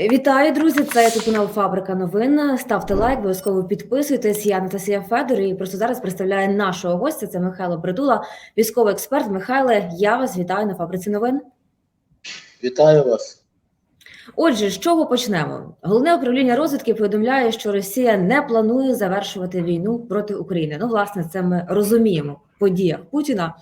Вітаю, друзі! Це YouTube канал Фабрика новин. Ставте лайк, обов'язково підписуйтесь. Я Анастасія Федор і просто зараз представляю нашого гостя. Це Михайло Бредула, військовий експерт. Михайле, я вас вітаю на фабриці новин. Вітаю вас. Отже, з чого почнемо? Головне управління розвідки повідомляє, що Росія не планує завершувати війну проти України. Ну, власне, це ми розуміємо в подіях Путіна,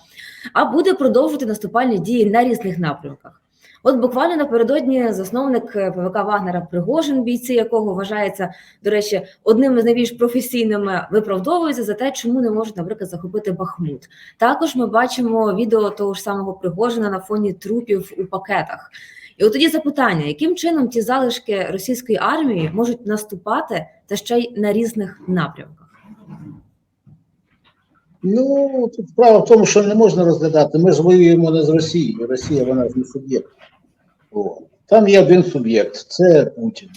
а буде продовжувати наступальні дії на різних напрямках. От буквально напередодні засновник ПВК Вагнера Пригожин, бійці якого вважається, до речі, одним із найбільш професійними, виправдовується за те, чому не можуть, наприклад, захопити Бахмут. Також ми бачимо відео того ж самого Пригожина на фоні трупів у пакетах. І от тоді запитання: яким чином ті залишки російської армії можуть наступати та ще й на різних напрямках? Ну, тут справа в тому, що не можна розглядати. Ми ж воюємо не з Росією. Росія вона ж не суб'єкт. О. Там є один суб'єкт це Путін,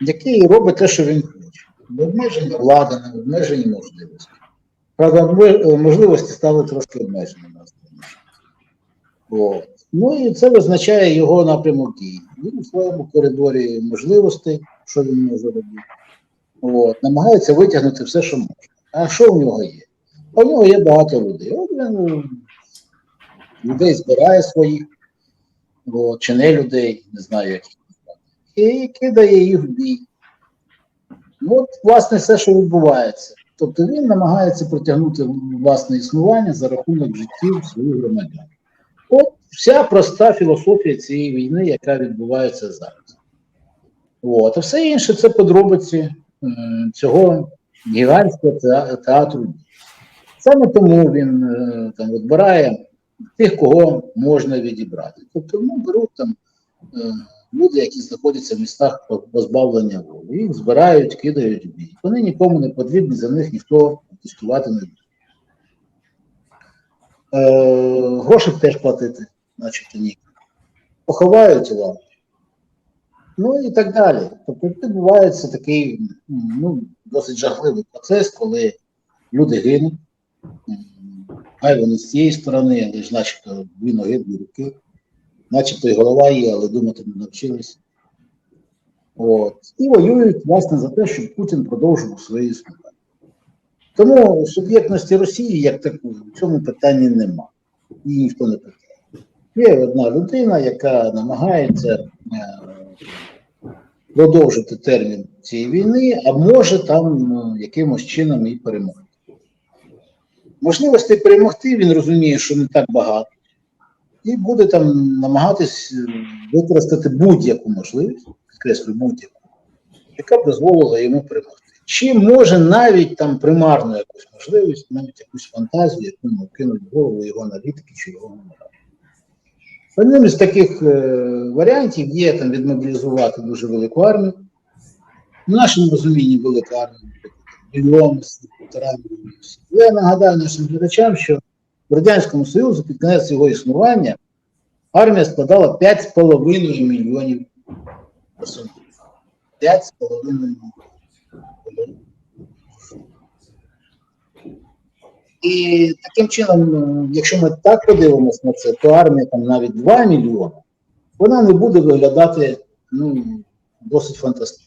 який робить те, що він хоче. Не обмежені влада, не обмежені можливості. Правда, можливості стали трошки обмеженими. От. Ну і це визначає його напрямок дій. Він у своєму коридорі можливостей, що він може робити. От. Намагається витягнути все, що може. А що в нього є? В нього є багато людей. От він людей збирає своїх, от, чи не людей, не знаю, як їх і кидає їх в бій. Ну, От, власне, все, що відбувається. Тобто він намагається протягнути власне існування за рахунок життів своїх громадян. От вся проста філософія цієї війни, яка відбувається зараз. От. А все інше це подробиці цього гігантського теа- театру. Саме тому він е, там відбирає тих, кого можна відібрати. Тобто ну, беруть там е, люди, які знаходяться в містах позбавлення волі, їх збирають, кидають в бій. Вони нікому не потрібні, за них ніхто протестувати не буде. Е, гроші теж платити, начебто ні. Поховають тіла. Ну і так далі. Тобто відбувається такий ну, досить жахливий процес, коли люди гинуть. Хай вони з цієї сторони, але ж начебто дві ноги, дві руки, начебто і голова є, але думати не навчились. От. І воюють, власне, за те, щоб Путін продовжував своє існування. Тому суб'єктності Росії як такої в цьому питанні нема. Її ніхто не питає. Є одна людина, яка намагається е, продовжити термін цієї війни, а може там е, якимось чином і перемогти. Можливостей перемогти він розуміє, що не так багато, і буде там намагатись е, використати будь-яку можливість, підкреслю будь-яку, яка б дозволила йому перемогти. Чи може навіть там примарну якусь можливість, навіть якусь фантазію, яку йому кинуть в голову його аналітики чи його генерали. Одним із таких е, варіантів є там відмобілізувати дуже велику армію. В нашому розумінні велика армія, мільйон, півтора мільйона. Я нагадаю нашим глядачам, що в Радянському Союзі під кінець його існування армія складала 5,5 мільйонів персонів. 5,5 мільйонів. І таким чином, е, якщо ми так подивимося на це, то армія там навіть 2 мільйони, вона не буде виглядати ну, досить фантастично.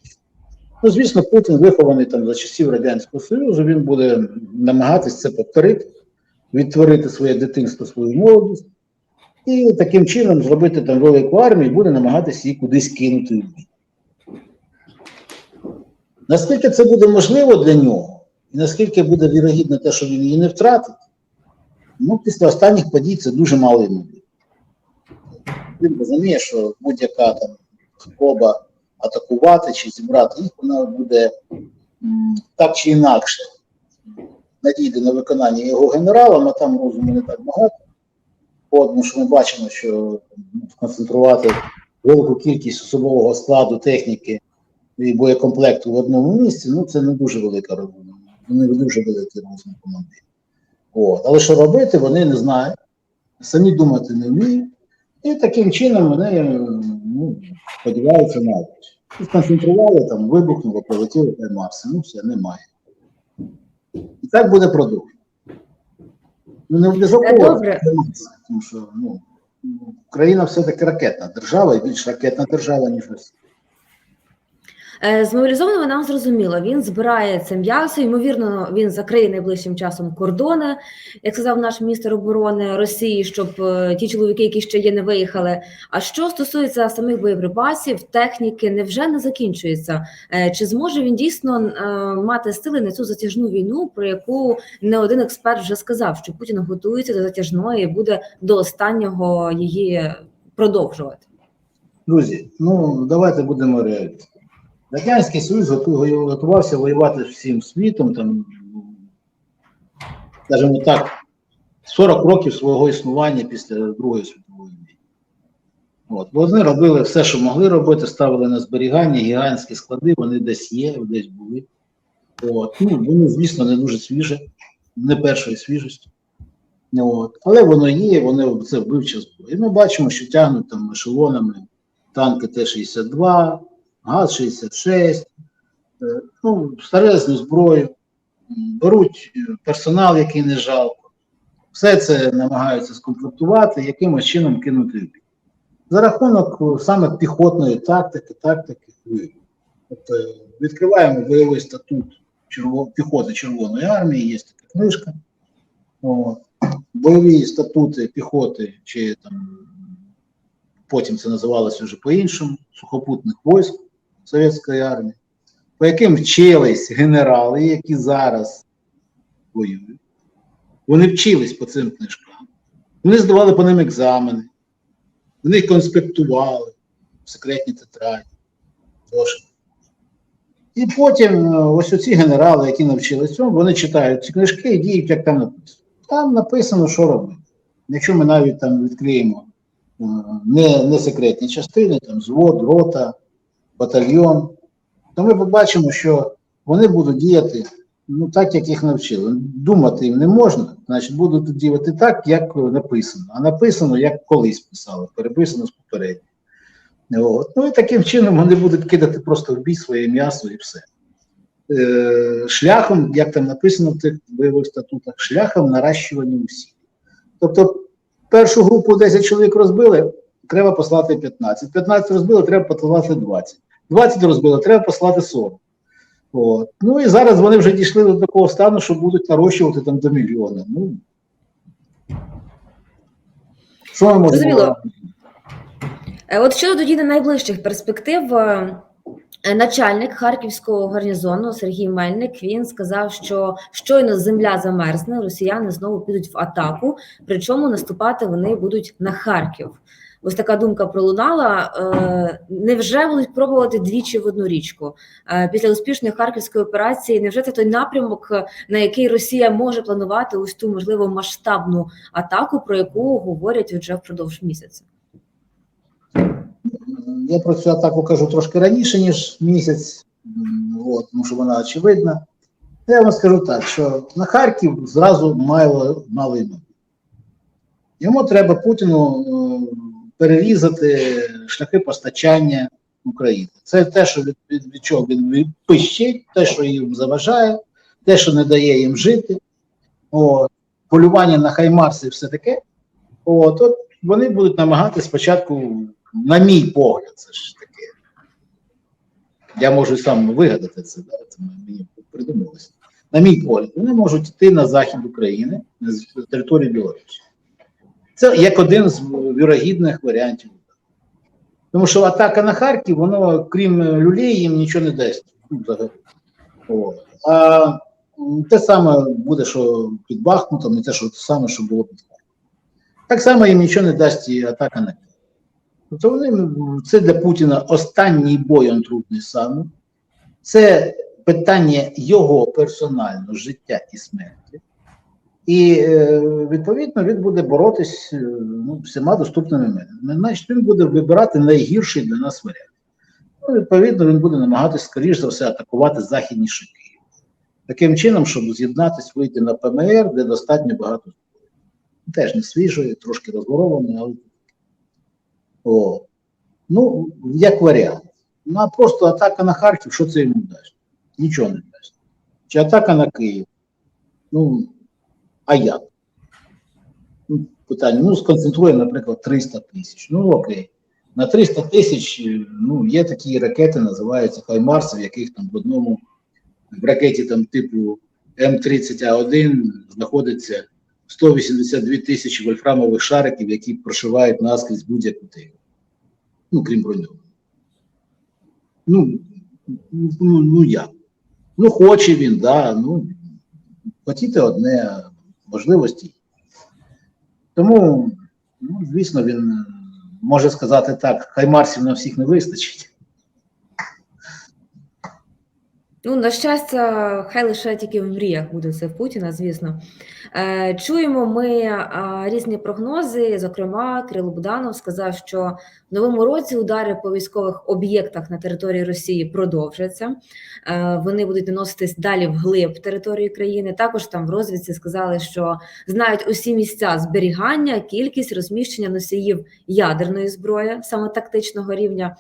Ну, звісно, Путін вихований там за часів Радянського Союзу, він буде намагатись це повторити, відтворити своє дитинство, свою молодість, і таким чином зробити там велику армію і буде намагатися її кудись кинути. Наскільки це буде можливо для нього, і наскільки буде вірогідно те, що він її не втратить, ну, після останніх подій це дуже мало ймовірно. Він розуміє, що будь-яка там спроба атакувати чи зібрати їх, вона буде так чи інакше надійде на виконання його генералам, а там розуму не так багато. Тому що ми бачимо, що ну, сконцентрувати велику кількість особового складу, техніки і боєкомплекту в одному місці, ну це не дуже велика робота, не дуже великий розмір командирів. От. Але що робити, вони не знають, самі думати не вміють, і таким чином вони ну, сподіваються на успіх. І сконцентрували, там, вибухнуло, прилетіло, Марсі, ну все, немає. І так буде продовжено. Ну, не обов'язково, Добре. тому що ну, Україна все-таки ракетна держава і більш ракетна держава, ніж Росія. Е, З мобілізованими нам зрозуміло, він збирає це м'ясо. Ймовірно, він закриє найближчим часом кордони, як сказав наш міністр оборони Росії, щоб е, ті чоловіки, які ще є, не виїхали. А що стосується самих боєприпасів, техніки, невже не закінчується? Е, Чи зможе він дійсно мати сили на цю затяжну війну, про яку не один експерт вже сказав, що Путін готується до затяжної і буде до останнього її продовжувати? Друзі, ну давайте будемо реалістами. Радянський Союз готувався воювати з всім світом, там, скажімо так, 40 років свого існування після Другої світової війни. От. Вони робили все, що могли робити, ставили на зберігання, гігантські склади, вони десь є, десь були. От. Ну, вони, звісно, не дуже свіжі, не першої свіжості. От. Але воно є, вони це вбивча зброя. І ми бачимо, що тягнуть там ешелонами танки Т-62, ГАЗ-66, е, ну, старезну зброю, беруть е, персонал, який не жалко. Все це намагаються скомплектувати, якимось чином кинути в бій. За рахунок саме піхотної тактики, тактики вибору. Тобто відкриваємо бойовий статут черво- піхоти Червоної армії, є така книжка. От. Бойові статути піхоти чи там потім це називалося вже по-іншому, сухопутних військ Совєтської армії, по яким вчились генерали, які зараз воюють. Вони вчились по цим книжкам. Вони здавали по ним екзамени, вони конспектували в секретні тетраді. І потім е, ось оці генерали, які навчились цьому, вони читають ці книжки і діють, як там написано. Там написано, що робити. Якщо ми навіть там відкриємо е, не, не секретні частини, там звод, рота, батальйон, то ми побачимо, що вони будуть діяти ну, так, як їх навчили. Думати їм не можна, значить будуть діяти так, як написано. А написано, як колись писали, переписано з попередньо. От. Ну і таким чином вони будуть кидати просто в бій своє м'ясо і все. Е, шляхом, як там написано в тих бойових статутах, шляхом наращування усіх. Тобто першу групу 10 чоловік розбили, треба послати 15. 15 розбили, треба послати 20. 20 розбили, треба послати 40. От. Ну і зараз вони вже дійшли до такого стану, що будуть нарощувати там до мільйона. Ну, що ми можемо? Зрозуміло. Е, От щодо тоді найближчих перспектив, е, е, начальник харківського гарнізону Сергій Мельник він сказав, що щойно земля замерзне, росіяни знову підуть в атаку, причому наступати вони будуть на Харків. Ось така думка пролунала. Е, Невже будуть пробувати двічі в одну річку? Е, Після успішної харківської операції, невже це той напрямок, е, на який Росія може планувати ось ту можливо масштабну атаку, про яку говорять вже впродовж місяця? Я про цю атаку кажу трошки раніше, ніж місяць, от, тому що вона очевидна. Я вам скажу так, що на Харків зразу мало, мало йому. Треба Путіну перерізати шляхи постачання України. Це те, що від, від, від чого він пищить, те, що їм заважає, те, що не дає їм жити. От, полювання на Хаймарси і все таке. От, от вони будуть намагатися спочатку, на мій погляд, це ж таке. Я можу сам вигадати це, да, це мені придумалося. На мій погляд, вони можуть йти на захід України з території Білорусі. Це як один з вірогідних варіантів. Тому що атака на Харків, воно, крім люлей, їм нічого не дасть. А те саме буде, що під Бахмутом, і те, що те саме, що було під Харковом. Так само їм нічого не дасть і атака на Київ. Тобто вони, це для Путіна останній бой, он трудний саме. Це питання його персонального життя і смерті. І е, відповідно він буде боротись е, ну, всіма доступними. Значить, він буде вибирати найгірший для нас варіант. Ну, відповідно, він буде намагатися, скоріш за все, атакувати західні шики. Таким чином, щоб з'єднатися, вийти на ПМР, де достатньо багато. Теж не свіжої, трошки розворованої, але. О. Ну, як варіант. Ну, а просто атака на Харків, що це йому дасть? Нічого не дасть. Чи атака на Київ? Ну, а як? Ну, питання. Ну, сконцентрує, наприклад, 300 тисяч. Ну, окей. На 300 тисяч е, ну, є такі ракети, називаються Хаймарс, в яких там в одному в ракеті там типу М30А1 знаходиться 182 тисячі вольфрамових шариків, які прошивають наскрізь будь-яку тему. Ну, крім броньового. Ну, ну, ну, ну як? Ну, хоче він, да, ну, хотіти одне, а можливості. Тому, ну, звісно, він може сказати так, хай Марсів на всіх не вистачить. Ну, на щастя, хай лише тільки в мріях буде це в Путіна, звісно. Е, чуємо ми е, різні прогнози. Зокрема, Кирило Буданов сказав, що в новому році удари по військових об'єктах на території Росії продовжаться. Е, вони будуть наноситись далі вглиб території країни. Також там в розвідці сказали, що знають усі місця зберігання, кількість розміщення носіїв ядерної зброї, саме тактичного рівня.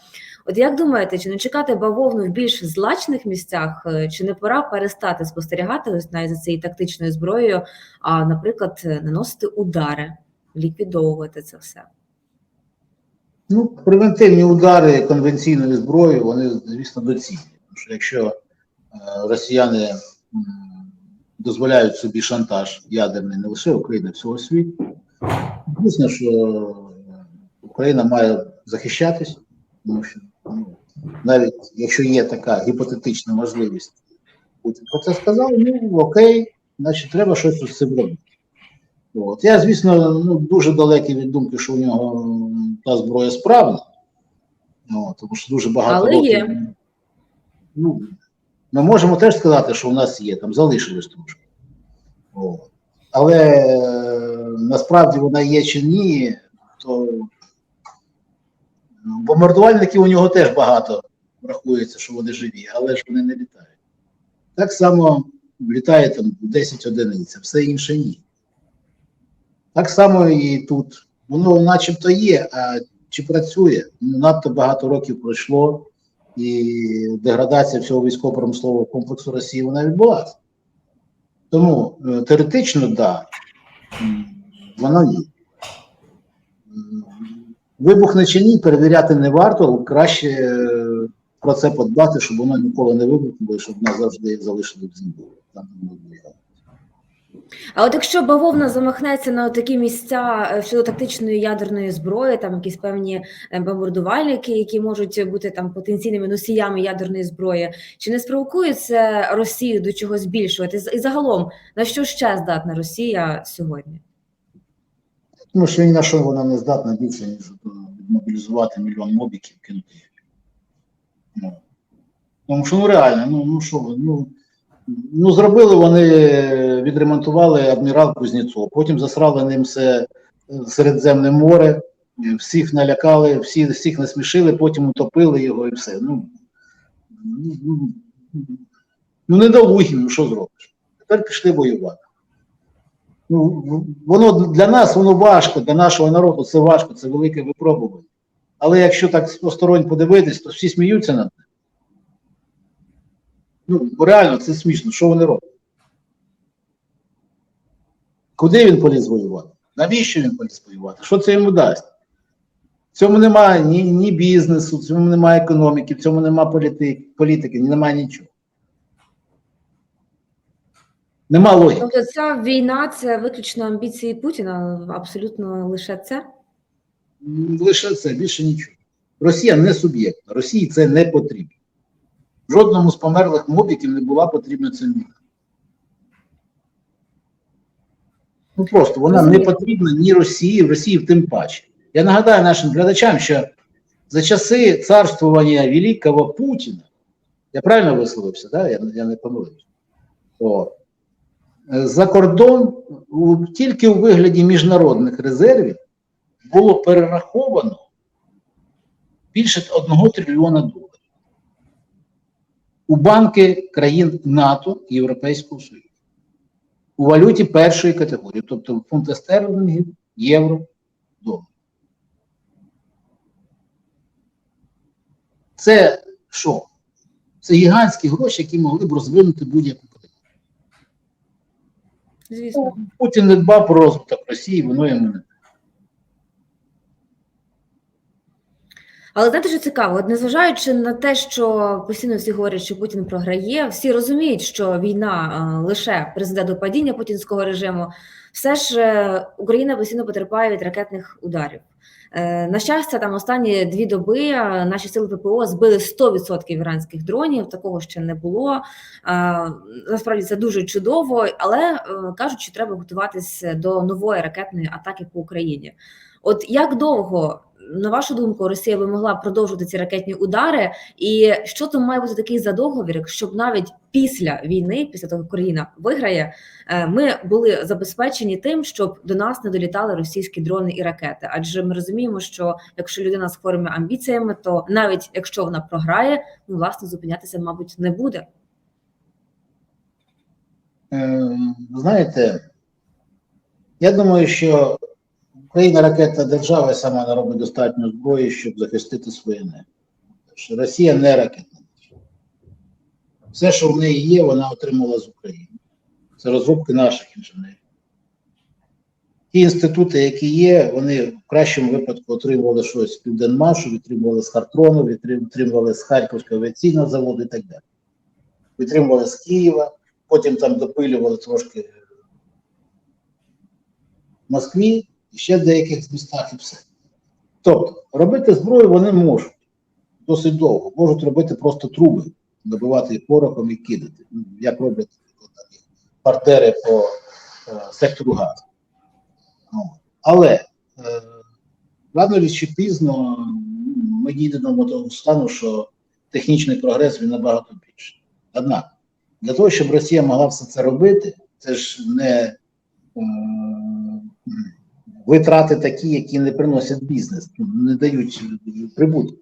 От як думаєте, чи не чекати бавовну в більш злачних місцях, е, чи не пора перестати спостерігати ось навіть за цією тактичною зброєю, а, наприклад, е, наносити удари, ліквідовувати це все? Ну, превентивні удари конвенційною зброєю, вони, звісно, доцільні. Тому що якщо е, росіяни дозволяють собі шантаж ядерний не лише України, всього світу, звісно, що Україна має захищатись, тому що навіть якщо є така гіпотетична можливість, Путін про це сказав, ну окей, значить треба щось з цим робити. От. Я, звісно, ну, дуже далекий від думки, що у нього та зброя справна. От, тому що дуже багато Але років. є. Ну, ми можемо теж сказати, що у нас є, там залишилось трошки. От. Але е, насправді вона є чи ні, то ну, бомбардувальників у нього теж багато рахується, що вони живі, але ж вони не літають. Так само літає там 10 одиниць, а все інше ні. Так само і тут. Воно начебто є, а чи працює? Надто багато років пройшло, і деградація всього військово-промислового комплексу Росії вона відбулася. Тому е, теоретично, так, да, воно є. Вибухне чи ні, перевіряти не варто, краще е, про це подбати, щоб воно ніколи не вибухнуло, щоб назавжди залишили в землі. А от якщо бавовна замахнеться на такі місця е, щодо тактичної ядерної зброї, там якісь певні е, бомбардувальники, які можуть бути там потенційними носіями ядерної зброї, чи не спровокує це Росію до чогось більшого? І загалом на що ще здатна Росія сьогодні? Тому що ні на що вона не здатна більше, ніж е, мобілізувати мільйон мобіків, кинути їх. Ну. Тому що ну реально, ну, ну що ну, ну зробили вони, відремонтували адмірал Кузнєцов, потім засрали ним все е, Середземне море, е, всіх налякали, всі, всіх насмішили, потім утопили його і все. Ну, ну, ну, ну недолугі, ну що зробиш? Тепер пішли воювати. Ну, воно для нас воно важко, для нашого народу це важко, це велике випробування. Але якщо так посторонь подивитись, то всі сміються над ним. Ну, реально це смішно, що вони роблять? Куди він поліз воювати? Навіщо він поліз воювати? Що це йому дасть? В цьому немає ні, ні бізнесу, в цьому немає економіки, в цьому немає політики, політики, немає нічого. Нема логіки. Тобто ця війна це виключно амбіції Путіна, абсолютно лише це. Лише це, більше нічого. Росія не суб'єктна, Росії це не потрібно. Жодному з померлих мобіків не була потрібна ця війна. Ну просто вона не потрібна ні Росії, в Росії тим паче. Я нагадаю нашим глядачам, що за часи царствування великого Путіна, я правильно висловився, да? я, я не помилився. Е, за кордон тільки у вигляді міжнародних резервів було перераховано більше 1 трильйона доларів у банки країн НАТО і Європейського Союзу у валюті першої категорії, тобто фунти стерлингів, євро, долар. Це що? Це гігантські гроші, які могли б розвинути будь-яку. Звісно. Путін не дбав про розвиток Росії, воно йому не Але знаєте, що цікаво, незважаючи на те, що постійно всі говорять, що Путін програє, всі розуміють, що війна е, лише призведе до падіння путінського режиму. Все ж е, Україна постійно потерпає від ракетних ударів. Е, На щастя, там останні дві доби наші сили ППО збили 100% іранських дронів. Такого ще не було. Насправді це дуже чудово, але кажуть, що треба готуватися до нової ракетної атаки по Україні. От як довго, на вашу думку, Росія би могла продовжувати ці ракетні удари, і що там має бути такий за договір, щоб навіть після війни, після того як Україна виграє, е, ми були забезпечені тим, щоб до нас не долітали російські дрони і ракети? Адже ми розуміємо, що якщо людина з хворими амбіціями, то навіть якщо вона програє, ну власне зупинятися, мабуть, не буде. Е, Знаєте, я думаю, що Україна ракетна держава і сама не робить достатньо зброї, щоб захистити своє небо. Росія не ракетна держава. Все, що в неї є, вона отримала з України. Це розробки наших інженерів. Ті інститути, які є, вони в кращому випадку отримували щось з Південмашу, отримували з Хартрону, отримували з Харківського авіаційного заводу і так далі. Отримували з Києва, потім там допилювали трошки в Москві і ще в деяких містах і все. Тобто, робити зброю вони можуть досить довго. Можуть робити просто труби, добивати їх порохом і кидати. Ну, Як роблять партнери по е, сектору газу. Ну, Але е, рано чи пізно ми дійдемо до того стану, що технічний прогрес він набагато більший. Однак, для того, щоб Росія могла все це робити, це ж не е, витрати такі, які не приносять бізнес, ну, не дають прибутку.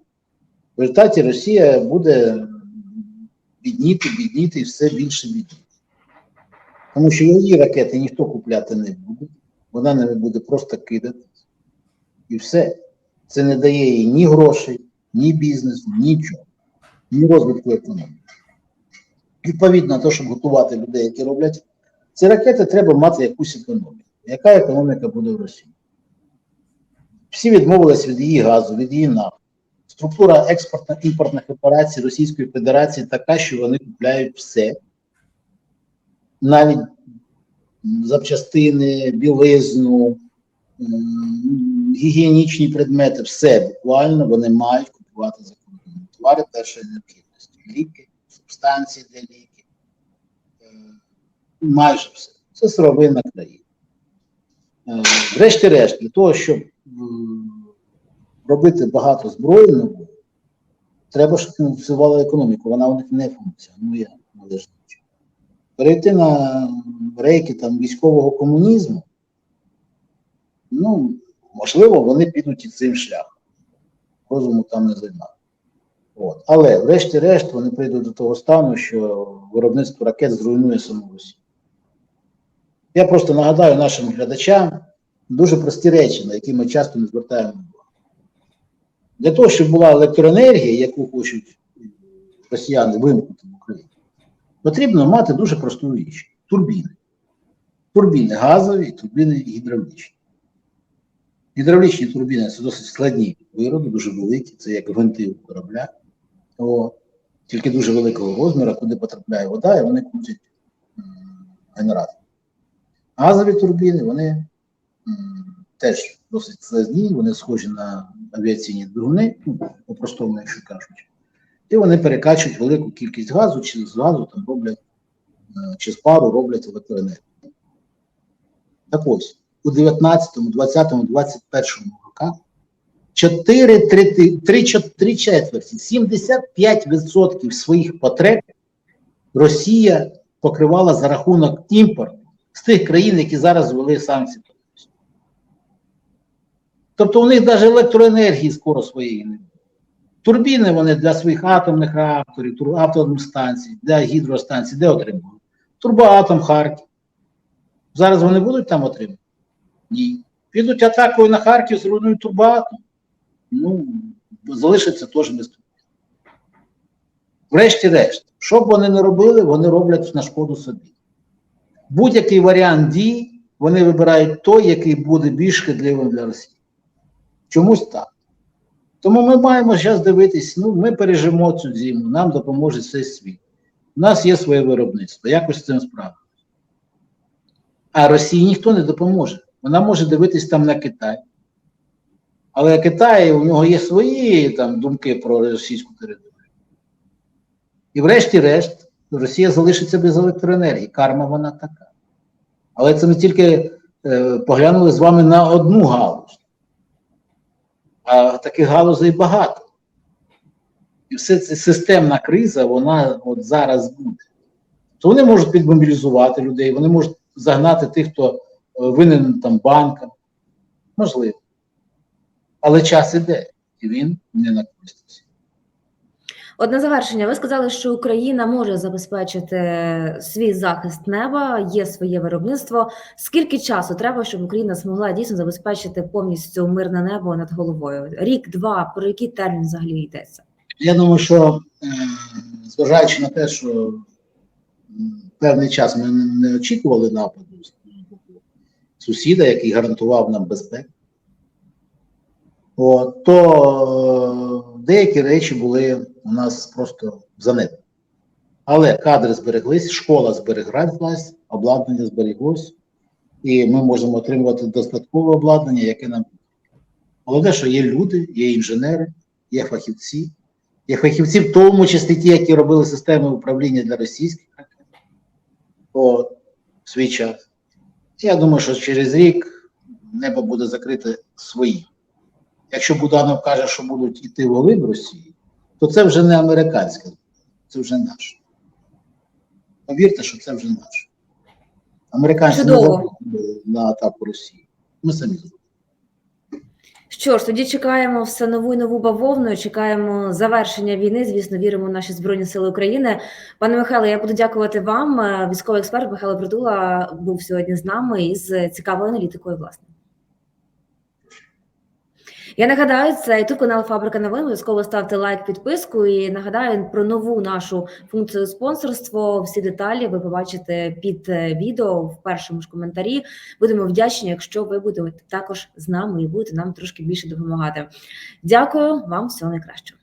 В результаті Росія буде бідніти, бідніти і все більше бідніти. Тому що її ракети ніхто купляти не буде, вона ними буде просто кидати. І все. Це не дає їй ні грошей, ні бізнесу, нічого, ні розвитку економіки. Відповідно те, щоб готувати людей, які роблять ці ракети, треба мати якусь економіку. Яка економіка буде в Росії? Всі відмовились від її газу, від її нафти. Структура експортно-імпортних операцій Російської Федерації така, що вони купляють все, навіть запчастини, білизну, гігієнічні предмети, все буквально вони мають купувати за кордоном. Товари першої необхідності, ліки, субстанції для ліків, е, майже все. Це сировинна країна. Е, Врешті-решт, для того, щоб робити багато зброї нової, треба, щоб функціонувала економіка. Вона у них не функціонує належним чином. Перейти на рейки там, військового комунізму, ну, можливо, вони підуть і цим шляхом. Розуму там не займає. От. Але, врешті-решт, вони прийдуть до того стану, що виробництво ракет зруйнує саму Росію. Я просто нагадаю нашим глядачам дуже прості речі, на які ми часто не звертаємо увагу. Для того, щоб була електроенергія, яку хочуть росіяни вимкнути в Україні, потрібно мати дуже просту річ турбіни. Турбіни газові, турбіни гідравлічні. Гідравлічні турбіни це досить складні вироби, дуже великі, це як гвинти у корабля. О, тільки дуже великого розміру, куди потрапляє вода, і вони крутять генератор. Газові турбіни, вони теж досить складні, вони схожі на авіаційні двигуни, ну, по-простому, якщо кажуть. І вони перекачують велику кількість газу, чи з газу там роблять, е, чи з пару роблять електроенергію. Так ось, у 19, 20, 21 роках 4, 3, 3, 3 четверті, 75% своїх потреб Росія покривала за рахунок імпорту з тих країн, які зараз ввели санкції. Тобто у них навіть електроенергії скоро своєї не. Турбіни вони для своїх атомних реакторів, тур- атомних станцій, для гідростанцій, де отримують? Турбоатом Харків. Зараз вони будуть там отримувати? Ні. Підуть атакою на Харків, зруйнують турбоатом. Ну, залишиться теж без турбін. Врешті-решт, що б вони не робили, вони роблять на шкоду собі. Будь-який варіант дій, вони вибирають той, який буде більш шкідливим для Росії. Чомусь так. Тому ми маємо зараз дивитись, ну ми пережимо цю зиму, нам допоможе цей світ. У нас є своє виробництво, якось з цим справитися. А Росії ніхто не допоможе. Вона може дивитись там на Китай. Але Китай, у нього є свої там думки про російську територію. І врешті-решт, Росія залишиться без електроенергії. Карма вона така. Але це ми тільки е, поглянули з вами на одну галузь. А таких галузей багато. І все це системна криза, вона от зараз буде. То вони можуть підмобілізувати людей, вони можуть загнати тих, хто е, винен там банкам. Можливо. Але час іде, і він не на користь. На завершення, ви сказали, що Україна може забезпечити свій захист неба, є своє виробництво. Скільки часу треба, щоб Україна змогла дійсно забезпечити повністю мирне небо над головою? Рік, два, про який термін взагалі йдеться? Я думаю, що е, зважаючи на те, що певний час ми не очікували нападу сусіда, який гарантував нам безпеку, то е, деякі речі були у нас просто занедбані. Але кадри збереглись, школа збереглась, обладнання зберіглось, і ми можемо отримувати достаткове обладнання, яке нам. Головне, що є люди, є інженери, є фахівці, є фахівці, в тому числі ті, які робили системи управління для російських От, свій час. Я думаю, що через рік небо буде закрите своїм. Якщо Буданов каже, що будуть йти воли в Росії, то це вже не американське, це вже наше. Повірте, що це вже наше. Американці не Чудово. забили на атаку Росії. Ми самі зробили. Що ж, тоді чекаємо все нову і нову бавовну. Чекаємо завершення війни. Звісно, віримо в наші збройні сили України. Пане Михайло, я буду дякувати вам. Військовий експерт Михайло Притула був сьогодні з нами із цікавою аналітикою. Власне. Я нагадаю, це youtube канал Фабрика новин. Обов'язково ставте лайк, підписку і нагадаю про нову нашу функцію спонсорство. Всі деталі ви побачите під е, відео в першому ж коментарі. Будемо вдячні, якщо ви будете також з нами і будете нам трошки більше допомагати. Дякую вам, всього найкращого.